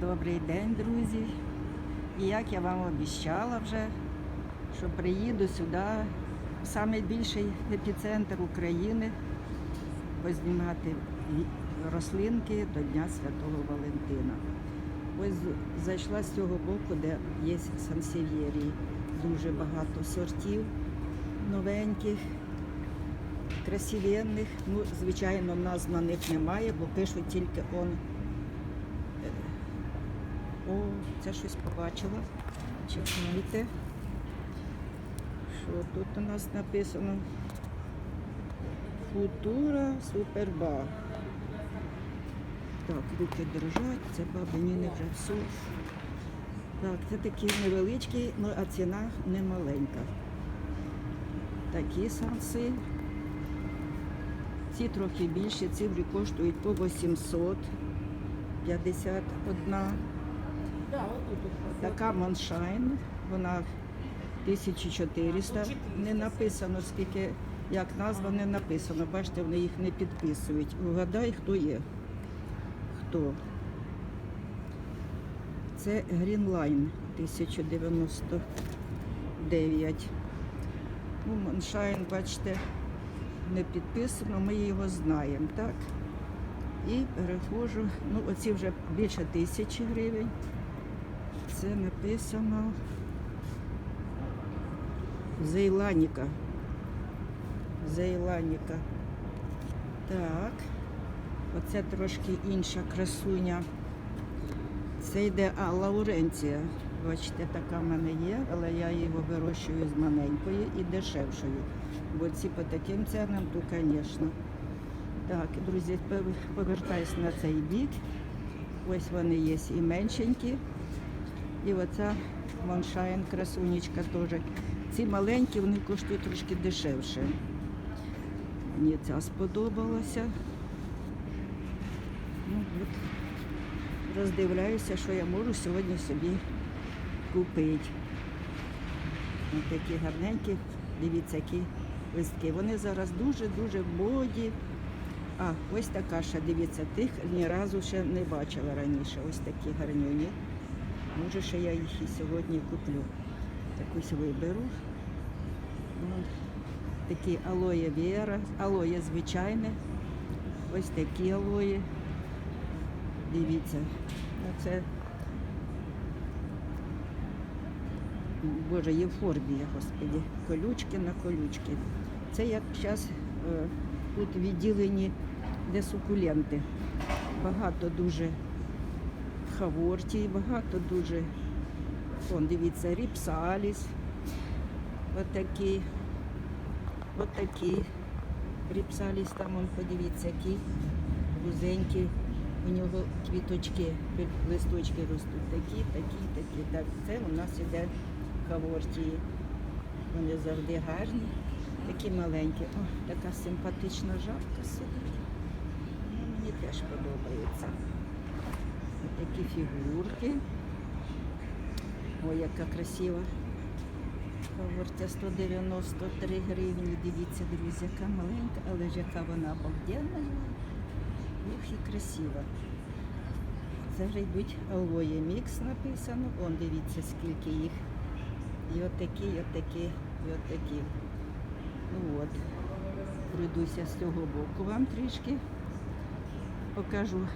Добрий день, друзі. І як я вам обіцяла вже, що приїду сюди, в найбільший епіцентр України, познімати рослинки до Дня Святого Валентина. Ось зайшла з цього боку, де є сансев'єрії. Дуже багато сортів новеньких, красивенних. Ну, звичайно, назв на них немає, бо пишуть тільки он о, це щось побачила. Чекайте. Що тут у нас написано? Футура Суперба. Так, руки держать, це баби Ніни вже все. Так, це такі невеличкі, ну а ціна не маленька. Такі санси. Ці трохи більші, ці коштують по 851. Така Моншайн, вона 1400. Не написано, скільки, як назва не написано. Бачите, вони їх не підписують. Угадай, хто є. Хто? Це Greenline 1099. Ну, Моншайн, бачите, не підписано, ми його знаємо, так? І переходжу, ну оці вже більше тисячі гривень. Це написано Зейланіка. Зейланіка. Так. Оце трошки інша красуня. Це йде а, Лауренція. Бачите, така в мене є, але я його вирощую з маленької і дешевшою. Бо ці по таким ценам, то, звісно. Так, друзі, пов- повертаюсь на цей бік. Ось вони є і меншенькі. І оця Моншайн красунечка теж. Ці маленькі, вони коштують трошки дешевше. Мені ця сподобалася. Ну, от. Роздивляюся, що я можу сьогодні собі купити. Ось такі гарненькі, дивіться, які листки. Вони зараз дуже-дуже в моді. А, ось така ще, дивіться, тих ні разу ще не бачила раніше. Ось такі гарнюні. Може, що я їх і сьогодні куплю. Якусь виберу. Ну, Такі алоє віра, алоє звичайне. Ось такі алої. Дивіться. Це Боже, євфорбія, господі. Колючки на колючки. Це як зараз тут відділені, де сукуленти. Багато дуже хавортій, багато дуже. Вон, дивіться, ріпсаліс. Отакий. Отакий. Ріпсаліс там, он, подивіться, які вузенькі. У нього квіточки, листочки ростуть. Такі, такі, такі. Так, це у нас іде хавортії. Вони завжди гарні, такі маленькі. О, така симпатична жабка сидить. Ну, мені теж подобається. Такі фігурки. Ой, яка красива. Говорте 193 гривні. Дивіться, друзі, яка маленька, але ж яка вона обалденна. Ух, і красива. Це вже йдуть алоє мікс написано. Он дивіться, скільки їх. І отакі, і отакі, і отакі. Ну от. Пройдуся з цього боку вам трішки. Покажу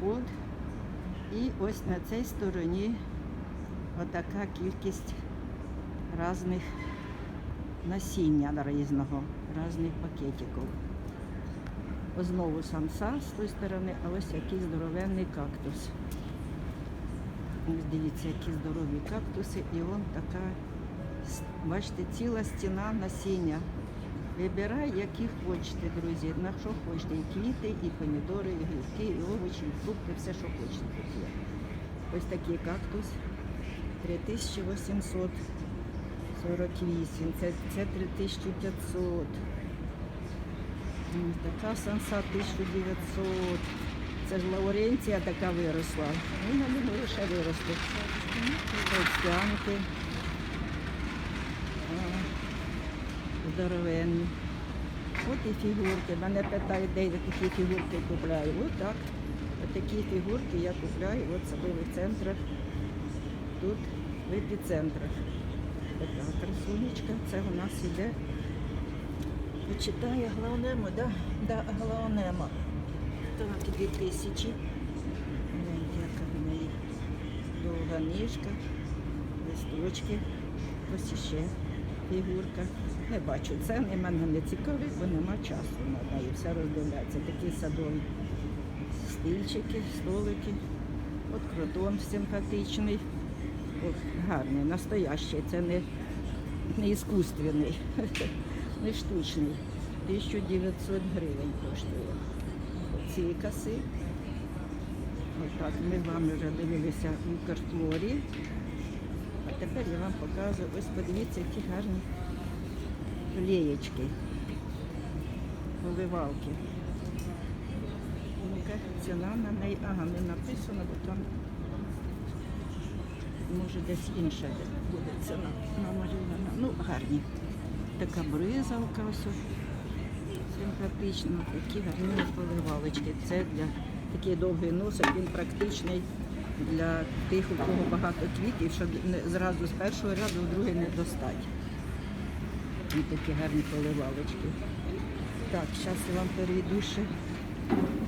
ход. І ось на цій стороні отака кількість різних насіння різного, різних пакетиків. Знову самса з тої сторони, а ось який здоровенний кактус. Ось дивіться, які здорові кактуси, і вон така, бачите, ціла стіна насіння. Вибирай, які хочете, друзі, на що хочете. І квіти, і помідори, і грибки, і овочі, і фрукти, все, що хочете. Ось такий кактус 3848, це, це 3500. Така санса 1900. Це ж Лауренція така виросла. Ну, я думаю, ще виросте. Товстянки. А, Здоровенні. От і фігурки. Мене питають, де я такі фігурки купляю. От так. Такі фігурки я купляю от садових центрах, тут в епіцентрах. Така красунечка, це у нас іде. Почитає Глаонемо, да? Да, Глаонемо. Так, 2000. Гляньте, яка в неї довга ніжка, листочки, ось ще фігурка. Не бачу, це не мене не цікавить, бо нема часу на неї все роздивляється. Такі садові стільчики, столики. От кротон симпатичний. От, гарний, настоящий, це не, не іскусственний, не штучний. 1900 гривень коштує. Ці каси. Отак, ми з вами вже дивилися у Карфлорі. А тепер я вам показую, ось подивіться, які гарні леєчки, поливалки. Ціна на неї, ага, не написано, бо там може десь інша буде ціна намалювана. Ну, гарні. Така бризалка ось. Симпатично, такі гарні поливалочки. Це для такий довгий носик, він практичний для тих, у кого багато квітів, щоб зразу з першого ряду в другий не достати. І такі гарні поливалочки. Так, зараз я вам перейду ще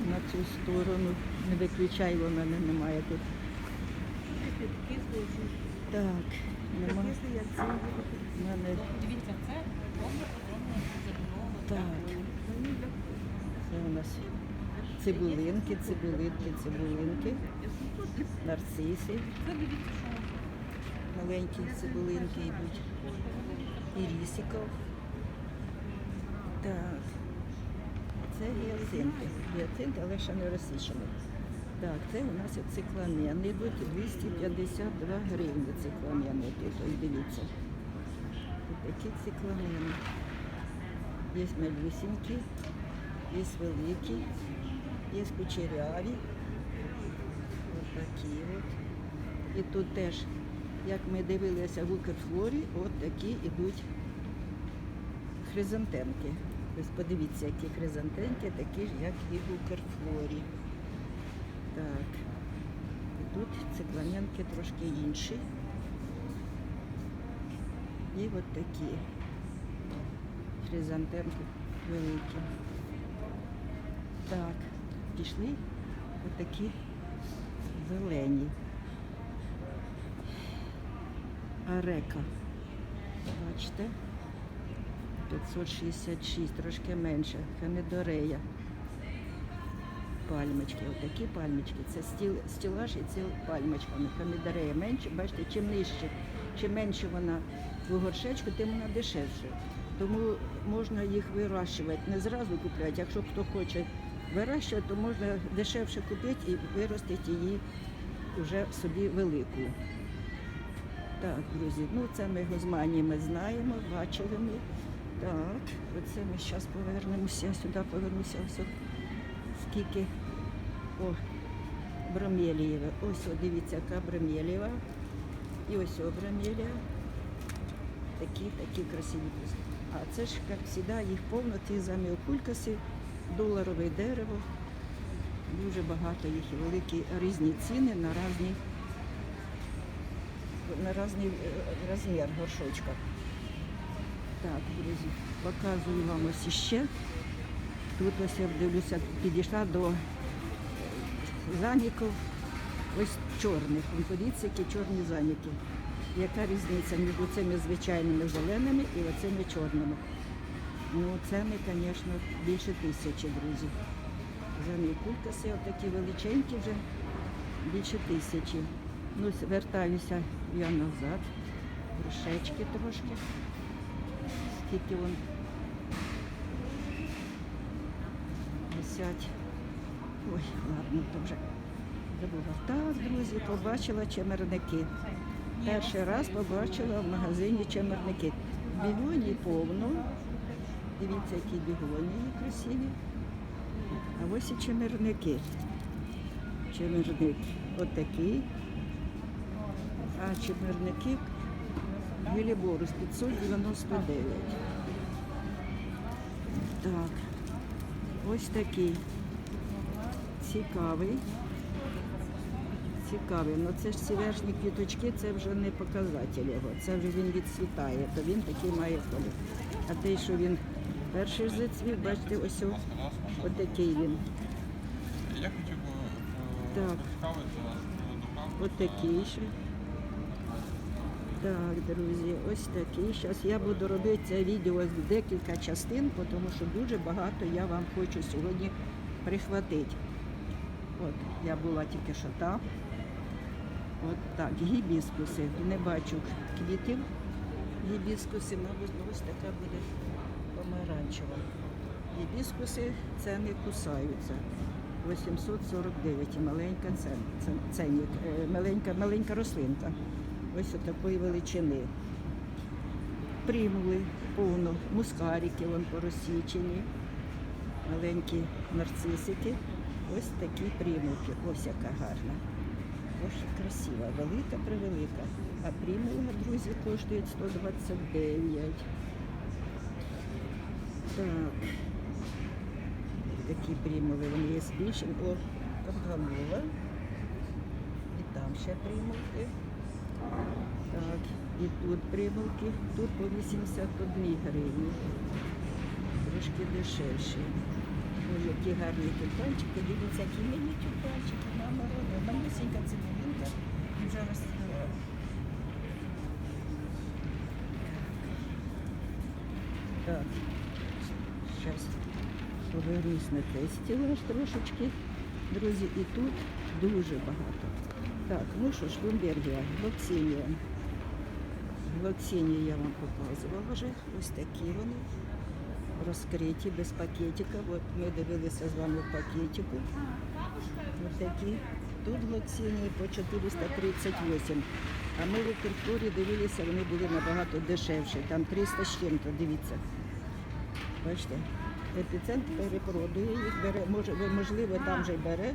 на цю сторону. Не виключай, бо в мене немає тут. Так, немає. Мене Дивіться, це. Так. Це у нас цибулинки, цибулинки, цибулинки, нарциси. Маленькі цибулинки йдуть. І рісиков. Так. Це гіацинти. Гіацинти, але ще не розсічені. Так, це у нас цикламени йдуть 252 гривні цикламени. Тут, ось дивіться. Ось такі цикламени. Є малюсенькі, є великі, є кучеряві. Ось такі от. І тут теж, як ми дивилися в Укрфлорі, от такі йдуть хризантемки. Ось подивіться, які хризантемки, такі ж, як і в Укрфлорі. Так. І тут циклоненки трошки інші. І от такі хризантемки великі. Так, пішли отакі зелені. Арека. Бачите? 566, трошки менше. Фемідорея. Пальмочки, отакі пальмочки. Це стіл, стілаж і ціл пальмочками. Фемідорея менше. Бачите, чим нижче, чим менше вона в горшечку, тим вона дешевше. Тому можна їх вирощувати, не зразу купляти. Якщо хто хоче вирощувати, то можна дешевше купити і виростити її вже собі велику. Так, друзі, ну це ми Гозмані ми знаємо, бачили ми. Так, оце ми зараз повернемося, сюди повернуся. Ось скільки. О, бромелієве. Ось, о, дивіться, яка бромелієва. І ось о, бромелія. Такі, такі красиві. А це ж, як завжди, їх повно, ці заміокулькаси, доларове дерево. Дуже багато їх і великі різні ціни на різні на різний е, розмір горшочка. Так, друзі, показую вам ось іще. Тут ось я дивлюся, підійшла до заніків, ось чорних. Вон Подивіться, які чорні заніки. Яка різниця між цими звичайними зеленими і оцими чорними? Ну, ціни, звісно, більше тисячі, друзі. Замі кулькаси, отакі величенькі вже більше тисячі. Ну, вертаюся я назад. Грошечки трошки. Скільки вон висять. Ой, ладно, то вже забула. Так, друзі, побачила чемерники. Перший раз побачила в магазині чемерники. Бігоні повно. Дивіться, які бігонії красиві. А ось і чемерники. Чемерник отакий. А чемерники Геліборус 599. Так. Ось такий цікавий. Цікавий. Ну це ж ці верхні квіточки, це вже не показатель його. Це вже він відцвітає, то він такий має колір. А той, що він перший зацвів, бачите, ось отакий він. Я хотів би Так. поцікавити вас. Отакий ще. Так, друзі, ось такий. Зараз я буду робити це відео в декілька частин, тому що дуже багато я вам хочу сьогодні прихватити. От, я була тільки що там. От так, гібіскуси. Не бачу квітів. Гібіскуси, мабуть, ось така буде помаранчева. Гібіскуси це не кусаються. 849 маленька цен, цен, ценник, е, маленька, маленька рослинка. Ось такої величини. Примули повно, мускарики вон порозсічені, маленькі нарцисики. Ось такі примулки. Ось яка гарна. Ось красива, велика, превелика. А примула, друзі, коштує 129. Так. Такі примули, вони є збільшені. О, Кабганова. І там ще примулки. Так, і тут примулки. Тут по 81 гривні. Трошки дешевші. Ой, які гарні тюльпанчики. Дивіться, які милі тюльпанчики. Мама робить. Малюсенька цибулинка. Вже розцвіла. Так. Зараз повернусь на той стілаж трошечки. Друзі, і тут дуже багато. Так, ну що ж, Блумбергія, Локсинія. Локсинію я вам показувала вже. Ось такі вони. Розкриті, без пакетика. От ми дивилися з вами в пакетику. Ось такі. Тут локсинії по 438. А ми в Укрфлорі дивилися, вони були набагато дешевші. Там 300 з чим-то, дивіться. Бачите, епіцентр перепродує їх, бере, можливо, там же й бере,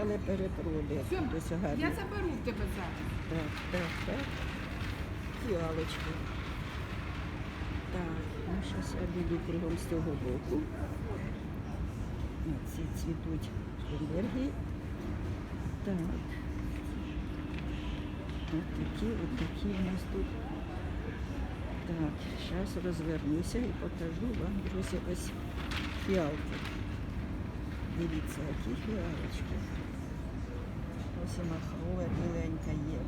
але перепродує. Тобто гарно. Я заберу в тебе зараз. Так, так, так. Фіалочки. Так, ну зараз я буду кругом з цього боку. Ці цвітуть енергії. Так. От такі, от такі у нас тут. Так, зараз розвернуся і покажу вам, друзі, ось фіалки. Дивіться, які фіалочки. Ось і махрова біленька є.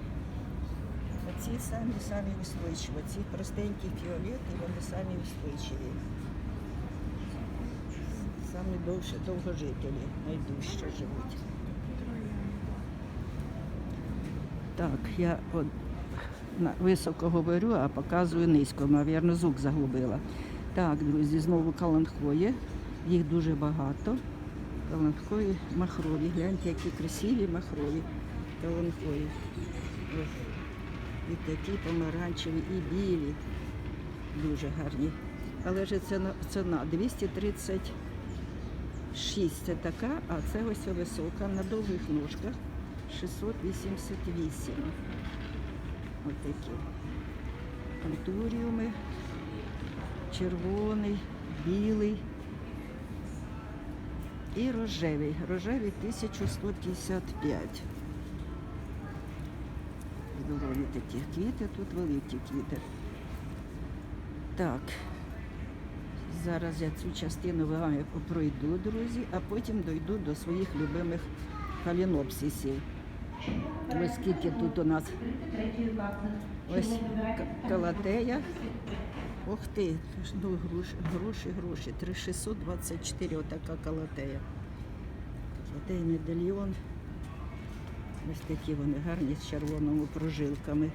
Оці самі самі устойчиві. Ці простенькі фіолети, вони самі устойчиві. Самі довше довгожителі, найдужче живуть. Так, я от, високо говорю, а показую низько. Навірно, звук заглубила. Так, друзі, знову каланхої. Їх дуже багато. Каланхої махрові. Гляньте, які красиві махрові. Ось. І такі помаранчеві, і білі. Дуже гарні. Але ж ціна, ціна 236 це така, а це ось висока на довгих ножках 688. Ось такі. Антуріуми, червоний, білий і рожевий. Рожевий 1155. Здорові такі квіти, тут великі квіти. Так, зараз я цю частину вами пройду, друзі, а потім дойду до своїх любимих калінопсисів. Ось скільки тут у нас ось калатея. Ух ти, ну, гроші, гроші, гроші. 3624 отака калатея. Калатей медальйон. Ось такі вони гарні з червоними прожилками.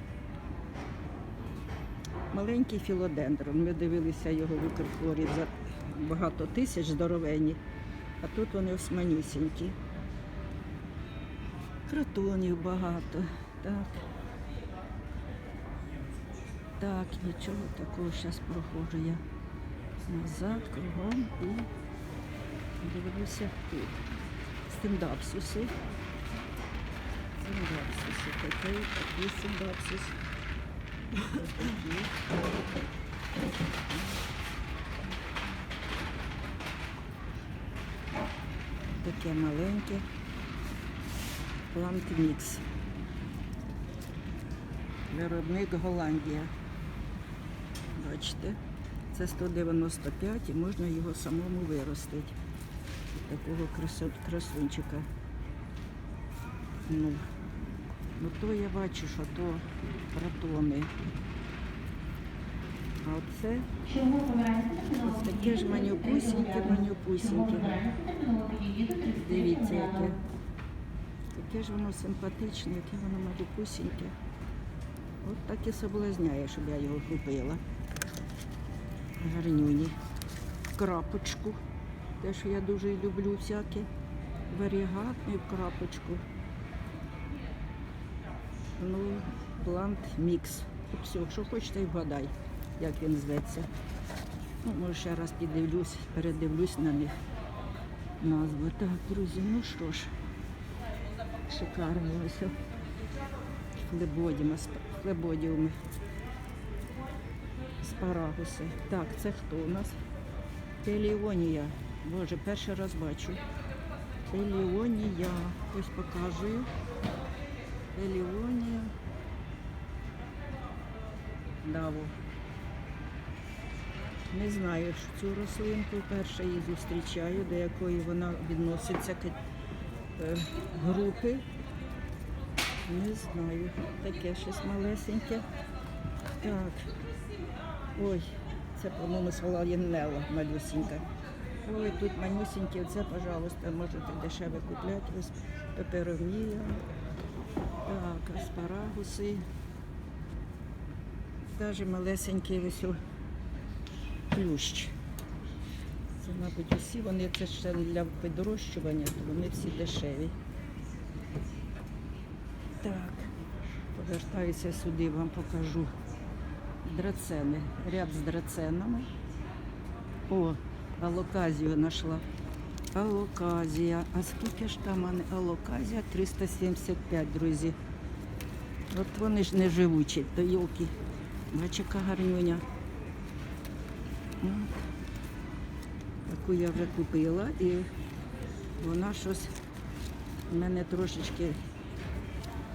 Маленький філодендрон. Ми дивилися його в Укрфлорі за багато тисяч здоровенні, а тут вони ось манюсінькі. Кротонів багато. Так. Так, нічого такого зараз проходжу я назад, кругом і дивлюся тут. Стендапсуси. Стендапсуси. Такий, такий стендапсус. Таке маленьке. Плант мікс. Виробник Голландія. Бачите, це 195 і можна його самому виростити. Такого красунчика. Ну, ну то я бачу, що то протони. А оце ось таке ж манюпусіньке, манюпусіньке. Дивіться, яке. Таке ж воно симпатичне, яке воно малюпусіньке. От так і соблазняє, щоб я його купила. Гарнюні. Крапочку. Те, що я дуже люблю всяке. Варігатний крапочку. Ну, плант мікс. Все, що хочете, вгадай, як він зветься. Ну, може, ще раз піддивлюсь, передивлюсь на них назву. Так, друзі, ну що ж, шикарно ось. Флебодіма, сп- флебодіуми. Спарагуси. Так, це хто у нас? Теліонія. Боже, перший раз бачу. Теліонія. Ось показую. Теліонія. Даво. Не знаю що цю рослинку. Перше її зустрічаю, до якої вона відноситься к е, групи. Не знаю. Таке щось малесеньке. Так. Ой, це, по-моєму, солоєннела малюсінька. Ой, тут манюсінькі, оце, пожалуйста, можете дешеве купляти. Ось пеперонія. Так, аспарагуси. Даже малесенький ось плющ. Це, мабуть, усі вони це ще для підрощування, то вони всі дешеві. Так, повертаюся сюди, вам покажу драцени. Ряд з драценами. О, алоказію знайшла. Алоказія. А скільки ж там вони? алоказія? 375, друзі. От вони ж не живучі, то йолки. Бач, яка гарнюня. Таку я вже купила і вона щось в мене трошечки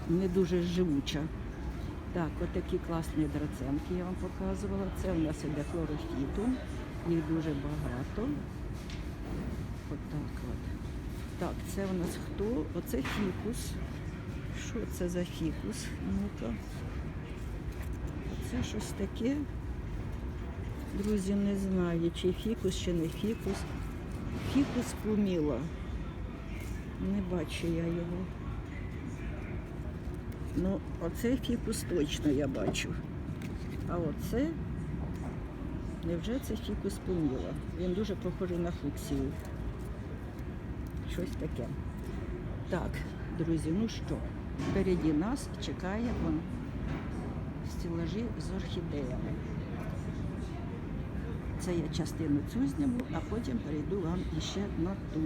не дуже живуча. Так, отакі класні драценки я вам показувала. Це у нас іде хлорофітум, їх дуже багато. Отак от. Так, це у нас хто? Оце фікус. Що це за фікус? Ну-ка. Це щось таке. Друзі, не знаю, чи фікус, чи не фікус. Фікус поміла. Не бачу я його. Ну, оцей фікус точно я бачу. А оце, невже це фікус поміла? Він дуже похожий на фуксію. Щось таке. Так, друзі, ну що, впереді нас чекає вон стелажі з орхідеями. Це я частину цю зніму, а потім перейду вам іще на ту.